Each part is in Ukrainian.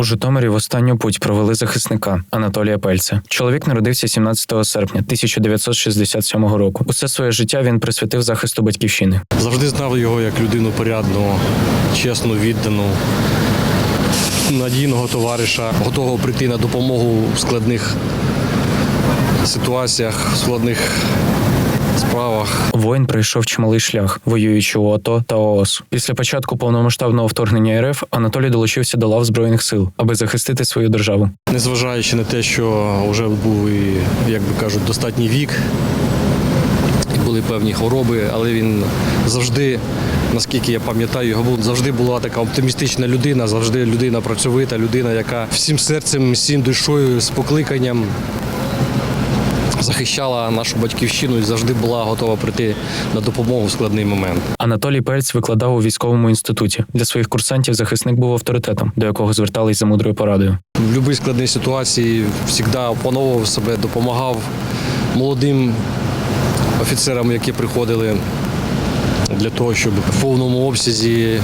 У Житомирі в останню путь провели захисника Анатолія Пельця. Чоловік народився 17 серпня 1967 року. Усе своє життя він присвятив захисту батьківщини. Завжди знав його як людину порядну, чесну, віддану, надійного товариша, готового прийти на допомогу в складних ситуаціях, в складних справах. Воїн пройшов чималий шлях, воюючи у АТО та ООС. Після початку повномасштабного вторгнення РФ Анатолій долучився до лав збройних сил, аби захистити свою державу. Незважаючи на те, що вже був і, як би кажуть, достатній вік, були певні хвороби, але він завжди, наскільки я пам'ятаю, його був завжди була така оптимістична людина, завжди людина працьовита, людина, яка всім серцем, всім душою, з покликанням захищала нашу батьківщину і завжди була готова прийти на допомогу в складний момент. Анатолій Пельц викладав у військовому інституті. Для своїх курсантів захисник був авторитетом, до якого звертались за мудрою порадою. В будь-якій складній ситуації завжди опановував себе, допомагав молодим офіцерам, які приходили для того, щоб в повному обсязі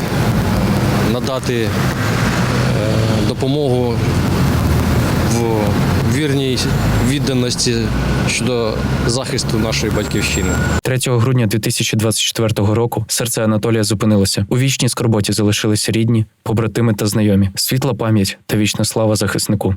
надати е, допомогу в вірній відданості щодо захисту нашої батьківщини. 3 грудня 2024 року серце Анатолія зупинилося. У вічній скорботі залишилися рідні, побратими та знайомі. Світла пам'ять та вічна слава захиснику.